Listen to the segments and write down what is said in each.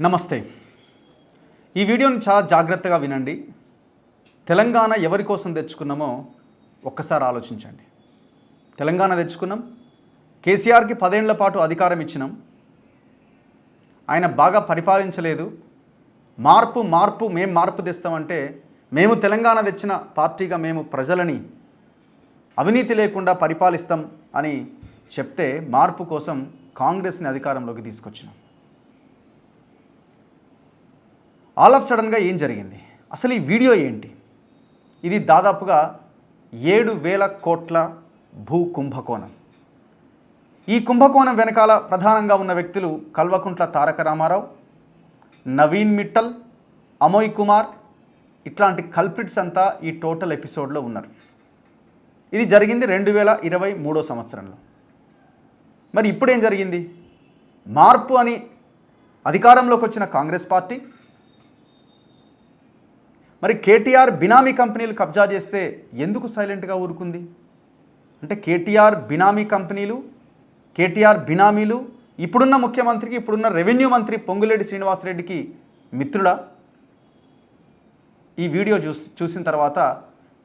నమస్తే. ఈ వీడియోని చాలా జాగ్రత్తగా వినండి. తెలంగాణ ఎవరి కోసం తెచ్చుకున్నామో ఒక్కసారి ఆలోచించండి. తెలంగాణ తెచ్చుకున్నాం. కేసీఆర్కి పదేళ్ళ పాటు అధికారం ఇచ్చినాం. ఆయన బాగా పరిపాలించలేదు. మార్పు మార్పు మేము మార్పు తెస్తామంటే మేము తెలంగాణ తెచ్చిన పార్టీగా మేము ప్రజలని అవినీతి లేకుండా పరిపాలిస్తాం అని చెప్తే మార్పు కోసం కాంగ్రెస్ని అధికారంలోకి తీసుకొచ్చినాం. ఆల్ ఆఫ్ సడన్గా ఏం జరిగింది? అసలు ఈ వీడియో ఏంటి? ఇది దాదాపుగా ఏడు వేల కోట్ల భూ కుంభకోణం. ఈ కుంభకోణం వెనకాల ప్రధానంగా ఉన్న వ్యక్తులు కల్వకుంట్ల తారక రామారావు నవీన్ మిట్టల్ అమోయ్ కుమార్ ఇట్లాంటి కల్ప్రిట్స్ అంతా ఈ టోటల్ ఎపిసోడ్లో ఉన్నారు. ఇది జరిగింది రెండు వేల ఇరవై మూడో సంవత్సరంలో. మరి ఇప్పుడేం జరిగింది? మార్పు అని అధికారంలోకి వచ్చిన కాంగ్రెస్ పార్టీ మరి కేటీఆర్ బినామీ కంపెనీలు కబ్జా చేస్తే ఎందుకు సైలెంట్గా ఊరుకుంది? అంటే కేటీఆర్ బినామీ కంపెనీలు కేటీఆర్ బినామీలు ఇప్పుడున్న ముఖ్యమంత్రికి ఇప్పుడున్న రెవెన్యూ మంత్రి పొంగులేటి శ్రీనివాసరెడ్డికి మిత్రుడా? ఈ వీడియో చూసి చూసిన తర్వాత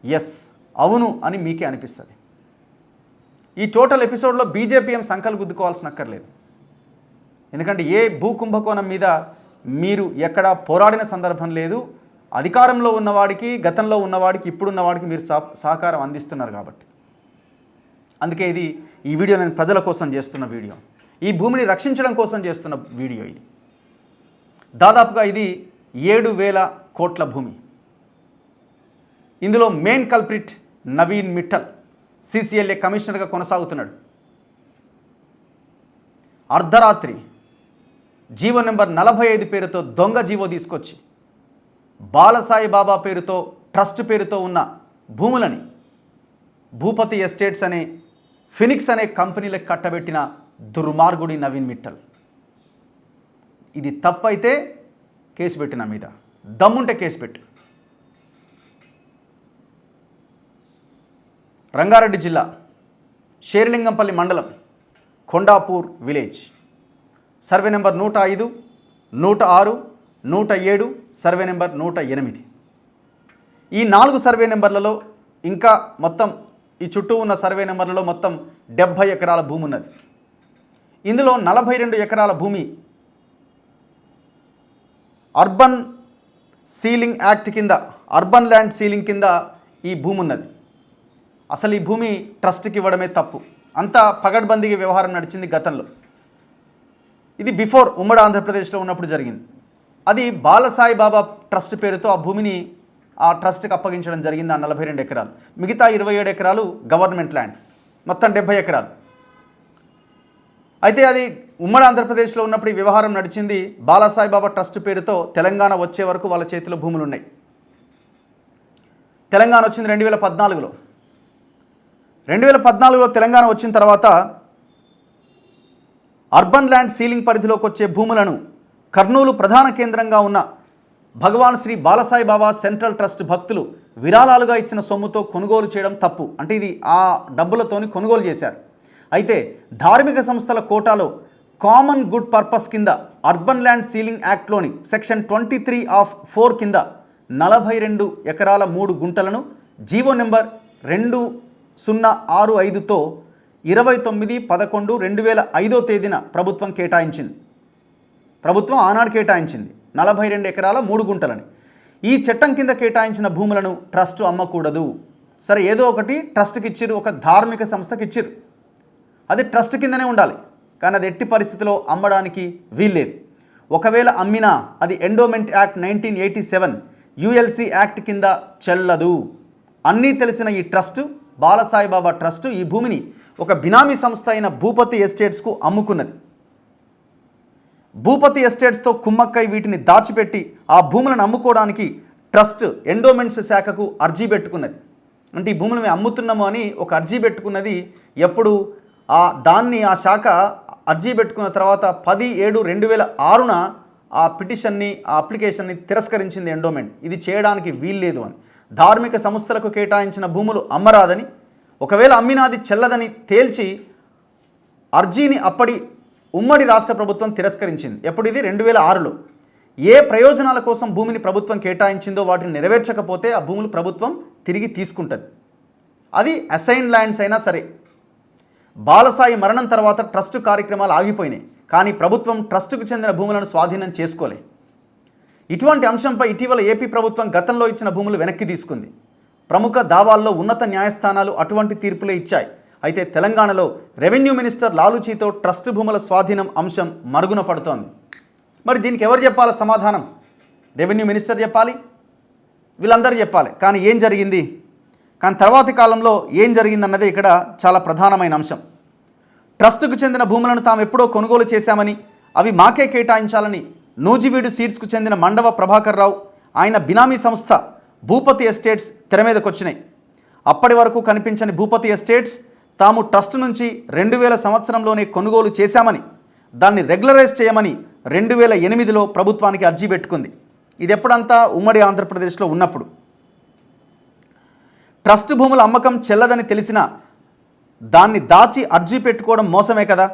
ఎస్ అవును అని మీకే అనిపిస్తుంది. ఈ టోటల్ ఎపిసోడ్లో బీజేపీఎం సంకలు గుద్దుకోవాల్సిన అక్కర్లేదు. ఎందుకంటే ఏ భూ కుంభకోణం మీద మీరు ఎక్కడా పోరాడిన సందర్భం లేదు. అధికారంలో ఉన్నవాడికి గతంలో ఉన్నవాడికి ఇప్పుడున్నవాడికి మీరు సహ సహకారం అందిస్తున్నారు కాబట్టి. అందుకే ఇది ఈ వీడియో నేను ప్రజల కోసం చేస్తున్న వీడియో. ఈ భూమిని రక్షించడం కోసం చేస్తున్న వీడియో ఇది. దాదాపుగా ఇది ఏడు వేల కోట్ల భూమి. ఇందులో main culprit Naveen Mittal CCLA కమిషనర్గా కొనసాగుతున్నాడు. అర్ధరాత్రి జీవో నెంబర్ నలభై ఐదు పేరుతో దొంగ జీవో తీసుకొచ్చి బాలసాయి బాబా పేరుతో ట్రస్ట్ పేరుతో ఉన్న భూములని భూపతి ఎస్టేట్స్ అనే ఫినిక్స్ అనే కంపెనీలకు కట్టబెట్టిన దుర్మార్గుడి నవీన్ మిట్టల్. ఇది తప్పైతే కేసు పెట్టిన మీద. దమ్ముంటే కేసు పెట్టు. రంగారెడ్డి జిల్లా షేర్లింగంపల్లి మండలం కొండాపూర్ విలేజ్. సర్వే నెంబర్ నూట ఐదు నూట ఆరు నూట ఏడు సర్వే నెంబర్ నూట ఎనిమిది. ఈ నాలుగు సర్వే నెంబర్లలో ఇంకా మొత్తం ఈ చుట్టూ ఉన్న సర్వే నెంబర్లలో మొత్తం డెబ్భై ఎకరాల భూమి ఉన్నది. ఇందులో నలభై రెండు ఎకరాల భూమి అర్బన్ సీలింగ్ యాక్ట్ కింద అర్బన్ ల్యాండ్ సీలింగ్ కింద ఈ భూమి ఉన్నది. అసలు ఈ భూమి ట్రస్ట్కి ఇవ్వడమే తప్పు. అంతా పగడ్బందీగా వ్యవహారం నడిచింది గతంలో. ఇది బిఫోర్ ఉమ్మడి ఆంధ్రప్రదేశ్లో ఉన్నప్పుడు జరిగింది. అది బాలసాయి బాబా ట్రస్ట్ పేరుతో ఆ భూమిని ఆ ట్రస్ట్కి అప్పగించడం జరిగింది ఆ నలభై రెండు ఎకరాలు. మిగతా ఇరవై ఏడు ఎకరాలు గవర్నమెంట్ ల్యాండ్. మొత్తం డెబ్బై ఎకరాలు. అయితే అది ఉమ్మడి ఆంధ్రప్రదేశ్లో ఉన్నప్పుడు ఈ వ్యవహారం నడిచింది బాలాసాయి బాబా ట్రస్ట్ పేరుతో తెలంగాణ వచ్చే వరకు వాళ్ళ చేతిలో భూములు ఉన్నాయి. తెలంగాణ వచ్చింది రెండు వేల పద్నాలుగులో. రెండు వేల పద్నాలుగులో తెలంగాణ వచ్చిన తర్వాత అర్బన్ ల్యాండ్ సీలింగ్ పరిధిలోకి వచ్చే భూములను కర్నూలు ప్రధాన కేంద్రంగా ఉన్న భగవాన్ శ్రీ బాలసాయి బాబా సెంట్రల్ ట్రస్ట్ భక్తులు విరాళాలుగా ఇచ్చిన సొమ్ముతో కొనుగోలు చేయడం తప్పు. అంటే ఇది ఆ డబ్బులతోని కొనుగోలు చేశారు. అయితే ధార్మిక సంస్థల కోటాలో కామన్ గుడ్ పర్పస్ కింద urban land ceiling యాక్ట్లోని section twenty three of four కింద నలభై రెండు ఎకరాల మూడు గుంటలను జీవో నెంబర్ రెండు సున్నా ఆరు ఐదుతో ఇరవై తొమ్మిది పదకొండు రెండు వేల ఐదో తేదీన ప్రభుత్వం కేటాయించింది. ప్రభుత్వం ఆనాడు కేటాయించింది. నలభై రెండు ఎకరాల మూడు గుంటలని. ఈ చట్టం కింద కేటాయించిన భూములను ట్రస్ట్ అమ్మకూడదు. సరే ఏదో ఒకటి ట్రస్ట్కి ఇచ్చిర్రు ఒక ధార్మిక సంస్థకి ఇచ్చిర్రు. అది ట్రస్ట్ కిందనే ఉండాలి. కానీ అది ఎట్టి పరిస్థితిలో అమ్మడానికి వీల్లేదు. ఒకవేళ అమ్మినా అది endowment act nineteen eighty seven ULC act కింద చెల్లదు. అన్నీ తెలిసిన ఈ ట్రస్ట్ బాలసాయిబాబా ట్రస్ట్ ఈ భూమిని ఒక బినామీ సంస్థ అయిన భూపతి ఎస్టేట్స్కు అమ్ముకున్నది. భూపతి ఎస్టేట్స్తో కుమ్మక్కై వీటిని దాచిపెట్టి ఆ భూములను అమ్ముకోవడానికి ట్రస్ట్ ఎండోమెంట్స్ శాఖకు అర్జీ పెట్టుకున్నది. అంటే ఈ భూములు మేము అమ్ముతున్నాము అని ఒక అర్జీ పెట్టుకున్నది ఎప్పుడు? ఆ దాన్ని ఆ శాఖ అర్జీ పెట్టుకున్న తర్వాత పది ఏడు రెండు వేల ఆరున ఆ పిటిషన్ని ఆ అప్లికేషన్ని తిరస్కరించింది ఎండోమెంట్. ఇది చేయడానికి వీల్లేదు అని. ధార్మిక సంస్థలకు కేటాయించిన భూములు అమ్మరాదని ఒకవేళ అమ్మినాది చెల్లదని తేల్చి అర్జీని అప్పటి ఉమ్మడి రాష్ట్ర ప్రభుత్వం తిరస్కరించింది. ఎప్పుడు ఇది? రెండు వేల ఆరులో. ఏ ప్రయోజనాల కోసం భూమిని ప్రభుత్వం కేటాయించిందో వాటిని నెరవేర్చకపోతే ఆ భూములు ప్రభుత్వం తిరిగి తీసుకుంటుంది. అది అసైన్ ల్యాండ్స్ అయినా సరే. బాలసాయి మరణం తర్వాత ట్రస్ట్ కార్యక్రమాలు ఆగిపోయినాయి. కానీ ప్రభుత్వం ట్రస్టుకు చెందిన భూములను స్వాధీనం చేసుకోలే. ఇటువంటి అంశంపై ఇటీవల ఏపీ ప్రభుత్వం గతంలో ఇచ్చిన భూములు వెనక్కి తీసుకుంది. ప్రముఖ దావాల్లో ఉన్నత న్యాయస్థానాలు అటువంటి తీర్పులే ఇచ్చాయి. అయితే తెలంగాణలో రెవెన్యూ మినిస్టర్ లాలూచీతో ట్రస్ట్ భూముల స్వాధీనం అంశం మరుగున పడుతోంది. మరి దీనికి ఎవరు చెప్పాలి సమాధానం? రెవెన్యూ మినిస్టర్ చెప్పాలి? వీళ్ళందరూ చెప్పాలి. కానీ ఏం జరిగింది? కానీ తర్వాతి కాలంలో ఏం జరిగిందన్నదే ఇక్కడ చాలా ప్రధానమైన అంశం. ట్రస్టుకు చెందిన భూములను తాము ఎప్పుడో కొనుగోలు చేశామని అవి మాకే కేటాయించాలని నూజివీడు సీడ్స్కు చెందిన మండవ ప్రభాకర్ రావు ఆయన బినామీ సంస్థ భూపతి ఎస్టేట్స్ తెర మీదకు వచ్చినాయి అప్పటి వరకు కనిపించని భూపతి ఎస్టేట్స్ తాము ట్రస్ట్ నుంచి రెండు వేల సంవత్సరంలోనే కొనుగోలు చేశామని దాన్ని రెగ్యులరైజ్ చేయమని రెండు వేల ఎనిమిదిలో ప్రభుత్వానికి అర్జీ పెట్టుకుంది. ఇది ఎప్పుడంతా ఉమ్మడి ఆంధ్రప్రదేశ్లో ఉన్నప్పుడు. ట్రస్ట్ భూముల అమ్మకం చెల్లదని తెలిసిన దాన్ని దాచి అర్జీ పెట్టుకోవడం మోసమే కదా?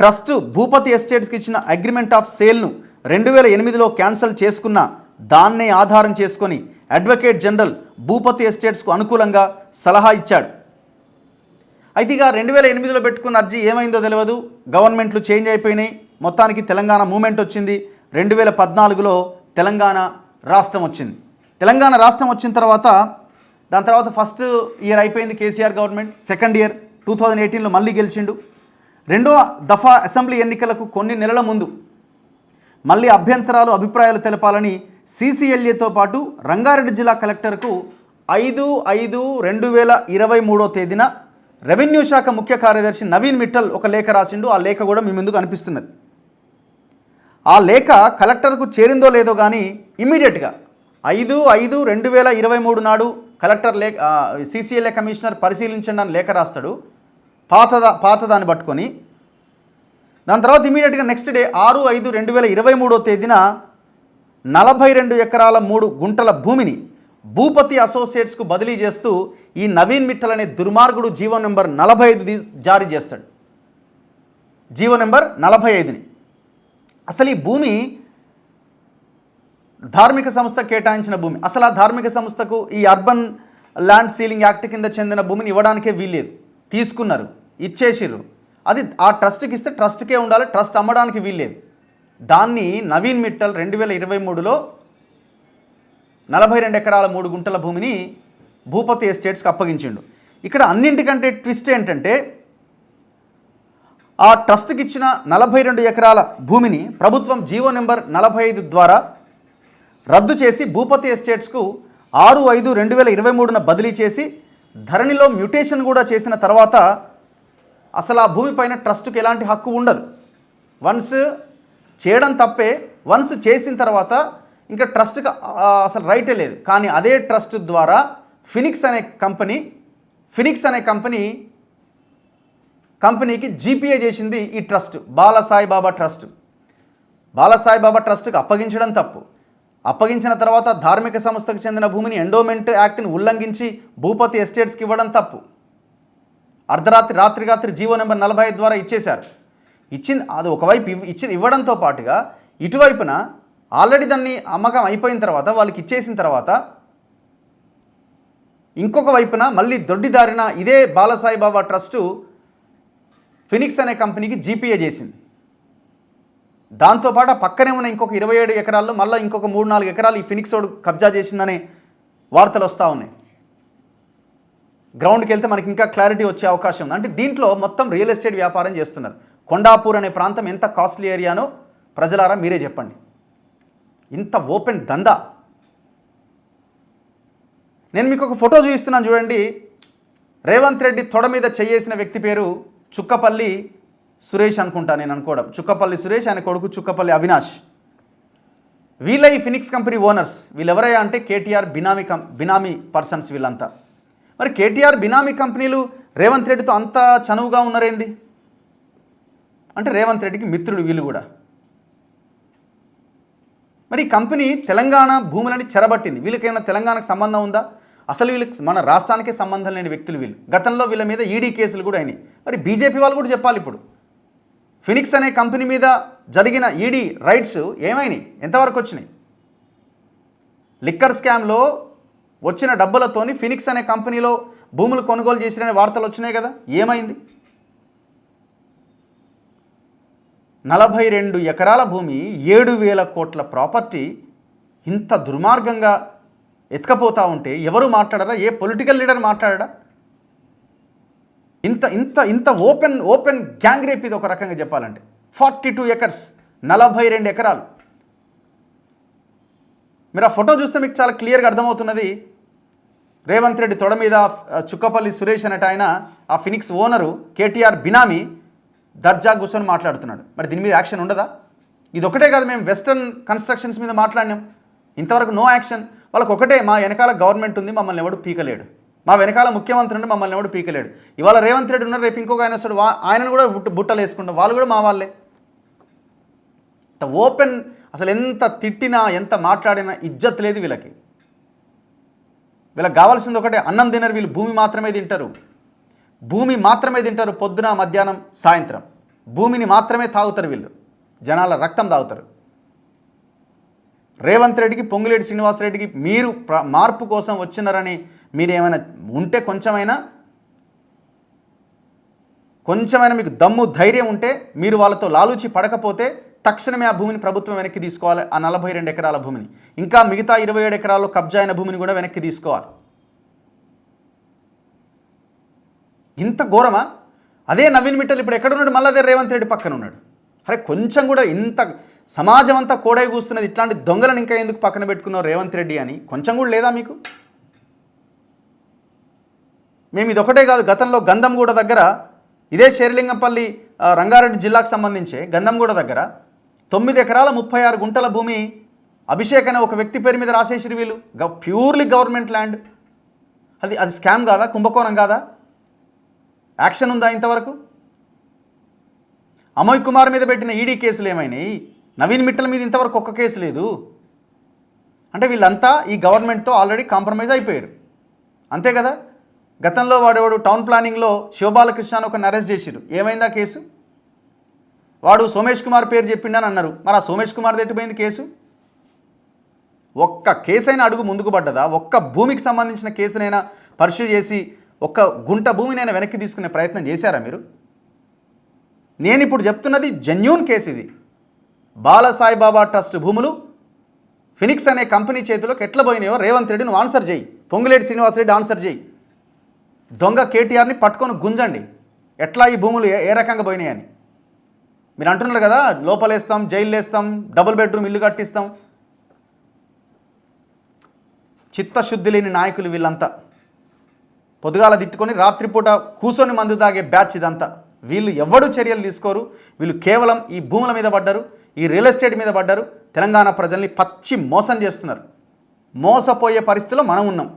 ట్రస్ట్ భూపతి ఎస్టేట్స్కి ఇచ్చిన అగ్రిమెంట్ ఆఫ్ సేల్ను రెండు వేల ఎనిమిదిలో క్యాన్సిల్ చేసుకున్న దాన్నే ఆధారం చేసుకొని అడ్వకేట్ జనరల్ భూపతి ఎస్టేట్స్కు అనుకూలంగా సలహా ఇచ్చాడు. అయితే ఇక రెండు వేల ఎనిమిదిలో పెట్టుకున్న అర్జీ ఏమైందో తెలియదు గవర్నమెంట్లు చేంజ్ అయిపోయినాయి. మొత్తానికి తెలంగాణ మూమెంట్ వచ్చింది. రెండు వేల పద్నాలుగులో తెలంగాణ రాష్ట్రం వచ్చింది. తెలంగాణ రాష్ట్రం వచ్చిన తర్వాత దాని తర్వాత ఫస్ట్ ఇయర్ అయిపోయింది KCR government. Second year two thousand ఎయిటీన్లో మళ్ళీ గెలిచిండు. రెండో దఫా అసెంబ్లీ ఎన్నికలకు కొన్ని నెలల ముందు మళ్ళీ అభ్యంతరాలు అభిప్రాయాలు తెలపాలని సీసీఎల్ఏతో పాటు రంగారెడ్డి జిల్లా కలెక్టర్కు ఐదు ఐదు రెండు వేల ఇరవై మూడో తేదీన రెవెన్యూ శాఖ ముఖ్య కార్యదర్శి నవీన్ మిట్టల్ ఒక లేఖ రాసిండు. ఆ లేఖ కూడా మీ ముందుకు అనిపిస్తున్నది. ఆ లేఖ కలెక్టర్కు చేరిందో లేదో కానీ ఇమీడియట్గా ఐదు ఐదు రెండు వేల ఇరవై మూడు నాడు కలెక్టర్ లేఖ సీసీఎల్ఏ కమిషనర్ పరిశీలించండి అని లేఖ రాస్తాడు. పాతదా పాతదాన్ని పట్టుకొని. దాని తర్వాత ఇమీడియట్గా నెక్స్ట్ డే ఆరు ఐదు రెండు వేల ఇరవై మూడో తేదీన నలభై రెండు ఎకరాల మూడు గుంటల భూమిని భూపతి అసోసియేట్స్కు బదిలీ చేస్తూ ఈ నవీన్ మిట్టల్ అనే దుర్మార్గుడు జీవో నెంబర్ నలభై ఐదు జారీ చేస్తాడు. జీవో నెంబర్ నలభై ఐదుని. అసలు ఈ భూమి ధార్మిక సంస్థ కేటాయించిన భూమి. అసలు ఆ ధార్మిక సంస్థకు ఈ అర్బన్ ల్యాండ్ సీలింగ్ యాక్ట్ కింద చెందిన భూమిని ఇవ్వడానికే వీల్లేదు. తీసుకున్నారు. ఇచ్చేసిర్రు. అది ఆ ట్రస్ట్కి ఇస్తే ట్రస్ట్కే ఉండాలి ట్రస్ట్ అమ్మడానికి వీల్లేదు. దాన్ని నవీన్ మిట్టల్ రెండు వేల ఇరవై మూడులో నలభై రెండు ఎకరాల మూడు గుంటల భూమిని భూపతి ఎస్టేట్స్కి అప్పగించిండు. ఇక్కడ అన్నింటికంటే ట్విస్ట్ ఏంటంటే ఆ ట్రస్ట్కి ఇచ్చిన నలభై రెండు ఎకరాల భూమిని ప్రభుత్వం జీవో నెంబర్ నలభై ఐదు ద్వారా రద్దు చేసి భూపతి ఎస్టేట్స్కు ఆరు ఐదు రెండు వేల ఇరవై మూడున బదిలీ చేసి ధరణిలో మ్యూటేషన్ కూడా చేసిన తర్వాత అసలు ఆ భూమిపైన ట్రస్ట్కి ఎలాంటి హక్కు ఉండదు. వన్స్ చేయడం తప్పే వన్స్ చేసిన తర్వాత ఇంకా ట్రస్ట్కి అసలు రైటే లేదు. కానీ అదే ట్రస్ట్ ద్వారా ఫినిక్స్ అనే కంపెనీ ఫినిక్స్ అనే కంపెనీ కంపెనీకి జీపీఏ చేసింది ఈ ట్రస్ట్ బాలసాయిబాబా ట్రస్ట్. బాలసాయిబాబా ట్రస్ట్కి అప్పగించడం తప్పు. అప్పగించిన తర్వాత ధార్మిక సంస్థకు చెందిన భూమిని ఎండోమెంట్ యాక్ట్ని ఉల్లంఘించి భూపతి ఎస్టేట్స్కి ఇవ్వడం తప్పు. అర్ధరాత్రి రాత్రి రాత్రి జీవో నెంబర్ నలభై ఐదు ద్వారా ఇచ్చేశారు. ఇచ్చింది అది ఒకవైపు ఇవ్- ఇచ్చి ఇవ్వడంతో పాటుగా ఇటువైపున ఆల్రెడీ దాన్ని అమ్మకం అయిపోయిన తర్వాత వాళ్ళకి ఇచ్చేసిన తర్వాత ఇంకొక వైపున మళ్ళీ దొడ్డిదారిన ఇదే బాలసాయిబాబా ట్రస్టు ఫినిక్స్ అనే కంపెనీకి జీపీఏ చేసింది. దాంతోపాటు పక్కనే ఉన్న ఇంకొక ఇరవై ఏడు ఎకరాల్లో మళ్ళీ ఇంకొక మూడు నాలుగు ఎకరాలు ఈ ఫినిక్స్ కబ్జా చేసిందనే వార్తలు వస్తూ ఉన్నాయి. గ్రౌండ్కి వెళ్తే మనకి ఇంకా క్లారిటీ వచ్చే అవకాశం ఉంది. అంటే దీంట్లో మొత్తం రియల్ ఎస్టేట్ వ్యాపారం చేస్తున్నారు. కొండాపూర్ అనే ప్రాంతం ఎంత కాస్ట్లీ ఏరియానో ప్రజలారా మీరే చెప్పండి. ఇంత ఓపెన్ దందా. నేను మీకు ఒక ఫోటో చూపిస్తున్నాను చూడండి. రేవంత్ రెడ్డి తొడ మీద చేయేసిన వ్యక్తి పేరు చుక్కపల్లి సురేష్ అనుకుంటా నేను అనుకోవడం. చుక్కపల్లి సురేష్ ఆయన కొడుకు చుక్కపల్లి అవినాష్. వీళ్ళ ఈ ఫినిక్స్ కంపెనీ ఓనర్స్. వీళ్ళెవరయ్యా అంటే కేటీఆర్ బినామీ కం బినామీ పర్సన్స్ వీళ్ళంతా. మరి కేటీఆర్ బినామీ కంపెనీలు రేవంత్ రెడ్డితో అంత చనువుగా ఉన్నారేంది? అంటే రేవంత్ రెడ్డికి మిత్రుడు వీళ్ళు కూడా. మరి కంపెనీ తెలంగాణ భూములని చెరబట్టింది. వీళ్ళకైనా తెలంగాణకు సంబంధం ఉందా? అసలు వీళ్ళకి మన రాష్ట్రానికే సంబంధం లేని వ్యక్తులు వీళ్ళు. గతంలో వీళ్ళ మీద ఈడీ కేసులు కూడా అయినాయి. మరి బీజేపీ వాళ్ళు కూడా చెప్పాలి ఇప్పుడు. ఫినిక్స్ అనే కంపెనీ మీద జరిగిన ఈడీ రైట్స్ ఏమైనాయి? ఎంతవరకు వచ్చినాయి? లిక్కర్ స్కామ్లో వచ్చిన డబ్బులతోని ఫినిక్స్ అనే కంపెనీలో భూములు కొనుగోలు చేసిన వార్తలు వచ్చినాయి కదా? ఏమైంది? నలభై రెండు ఎకరాల భూమి ఏడు వేల కోట్ల ప్రాపర్టీ ఇంత దుర్మార్గంగా ఎత్తుకపోతా ఉంటే ఎవరు మాట్లాడరా? ఏ పొలిటికల్ లీడర్ మాట్లాడరా ఇంత ఇంత ఇంత ఓపెన్ ఓపెన్ గ్యాంగ్ రేప్ ఇది ఒక రకంగా చెప్పాలంటే. ఫార్టీ టూ ఎకర్స్ నలభై రెండు ఎకరాలు. మీరు ఆ ఫోటో చూస్తే మీకు చాలా క్లియర్గా అర్థమవుతున్నది. రేవంత్ రెడ్డి తొడ మీద చుక్కపల్లి సురేష్ అనేట ఆయన ఆ ఫినిక్స్ ఓనరు కేటీఆర్ బినామీ దర్జా కూర్చొని మాట్లాడుతున్నాడు. మరి దీని మీద యాక్షన్ ఉండదా? ఇది ఒకటే కాదు మేము వెస్టర్న్ కన్స్ట్రక్షన్స్ మీద మాట్లాడినాం. ఇంతవరకు నో యాక్షన్. వాళ్ళకి ఒకటే మా వెనకాల గవర్నమెంట్ ఉంది మమ్మల్ని ఎవడు పీకలేడు. మా వెనకాల ముఖ్యమంత్రి ఉండి మమ్మల్ని ఎవడు పీకలేడు. ఇవాళ రేవంత్ రెడ్డి ఉన్నారు రేపు ఇంకొక ఆయన వస్తాడు. ఆయనను కూడా బుట్ట బుట్టలు వేసుకుంటాం. వాళ్ళు కూడా మా వాళ్ళే. ఓపెన్ అసలు ఎంత తిట్టినా ఎంత మాట్లాడినా ఇజ్జత్ లేదు వీళ్ళకి. వీళ్ళకి కావాల్సింది ఒకటే అన్నం తినరు వీళ్ళు భూమి మాత్రమే తింటారు. భూమి మాత్రమే తింటారు పొద్దున మధ్యాహ్నం సాయంత్రం. భూమిని మాత్రమే తాగుతారు వీళ్ళు. జనాల రక్తం తాగుతారు. రేవంత్ రెడ్డికి పొంగులేటి శ్రీనివాసరెడ్డికి మీరు ప్ర- మార్పు కోసం వచ్చినారని మీరు ఏమైనా ఉంటే కొంచెమైనా కొంచెమైనా మీకు దమ్ము ధైర్యం ఉంటే మీరు వాళ్ళతో లాలూచి పడకపోతే తక్షణమే ఆ భూమిని ప్రభుత్వం వెనక్కి తీసుకోవాలి. ఆ నలభై రెండు ఎకరాల భూమిని. ఇంకా మిగతా ఇరవై ఏడు ఎకరాల్లో కబ్జా అయిన భూమిని కూడా వెనక్కి తీసుకోవాలి. ఇంత ఘోరమా? అదే నవీన్ మిట్టల్ ఇప్పుడు ఎక్కడున్నాడు మళ్ళీ అదే రేవంత్ రెడ్డి పక్కన ఉన్నాడు. అరే కొంచెం కూడా ఇంత సమాజం అంతా కోడై కూస్తున్నది ఇట్లాంటి దొంగలను ఇంకా ఎందుకు పక్కన పెట్టుకున్నావు రేవంత్ రెడ్డి అని? కొంచెం కూడా లేదా మీకు? మేము ఇదొకటే కాదు గతంలో గంధంగూడ దగ్గర ఇదే శేరిలింగంపల్లి రంగారెడ్డి జిల్లాకు సంబంధించి గంధంగూడ దగ్గర తొమ్మిది ఎకరాల ముప్పై ఆరు గుంటల భూమి అభిషేక్ అనే ఒక వ్యక్తి పేరు మీద రాసేసిరు వీళ్ళు. గ- ప్యూర్లీ గవర్నమెంట్ ల్యాండ్. అది అది స్కామ్ కాదా? కుంభకోణం కాదా? యాక్షన్ ఉందా ఇంతవరకు? అమోయ్ కుమార్ మీద పెట్టిన ఈడీ కేసులు ఏమైనాయి? నవీన్ మిట్టల మీద ఇంతవరకు ఒక్క కేసు లేదు. అంటే వీళ్ళంతా ఈ గవర్నమెంట్తో ఆల్రెడీ కాంప్రమైజ్ అయిపోయారు. అంతే కదా? గతంలో వాడేవాడు? టౌన్ ప్లానింగ్లో శివబాలకృష్ణ అని ఒకరిని అరెస్ట్ చేసిరు ఏమైందా కేసు? వాడు సోమేష్ కుమార్ పేరు చెప్పిండని అన్నారు. మరి ఆ సోమేష్ కుమార్ ఎట్టిపోయింది కేసు? ఒక్క కేసైనా అడుగు ముందుకు పడ్డదా? ఒక్క భూమికి సంబంధించిన కేసునైనా పరిశీలి చేసి ఒక్క గుంట భూమినైనా వెనక్కి తీసుకునే ప్రయత్నం చేశారా మీరు? నేను ఇప్పుడు చెప్తున్నది జెన్యూన్ కేసు ఇది. బాలసాయిబాబా ట్రస్ట్ భూములు ఫినిక్స్ అనే కంపెనీ చేతిలోకి ఎట్లా పోయినాయో రేవంత్ రెడ్డి నువ్వు ఆన్సర్ చేయి. పొంగులేటి శ్రీనివాసరెడ్డి ఆన్సర్ చేయి. దొంగ కేటీఆర్ని పట్టుకొని గుంజండి. ఎట్లా ఈ భూములు ఏ ఏ రకంగా పోయినాయని? మీరు అంటున్నారు కదా లోపలేస్తాం జైలు వేస్తాం డబుల్ బెడ్రూమ్ ఇల్లు కట్టిస్తాం. చిత్తశుద్ధి లేని నాయకులు వీళ్ళంతా. పొద్దుగాల తిట్టుకొని రాత్రిపూట కూసోని మందు తాగే బ్యాచ్ ఇదంతా. వీళ్ళు ఎవడు చర్యలు తీసుకోరు? వీళ్ళు కేవలం ఈ భూముల మీద పడ్డారు ఈ రియల్ ఎస్టేట్ మీద పడ్డారు. తెలంగాణ ప్రజల్ని పచ్చి మోసం చేస్తున్నారు. మోసపోయే పరిస్థితిలో మనం ఉన్నాం.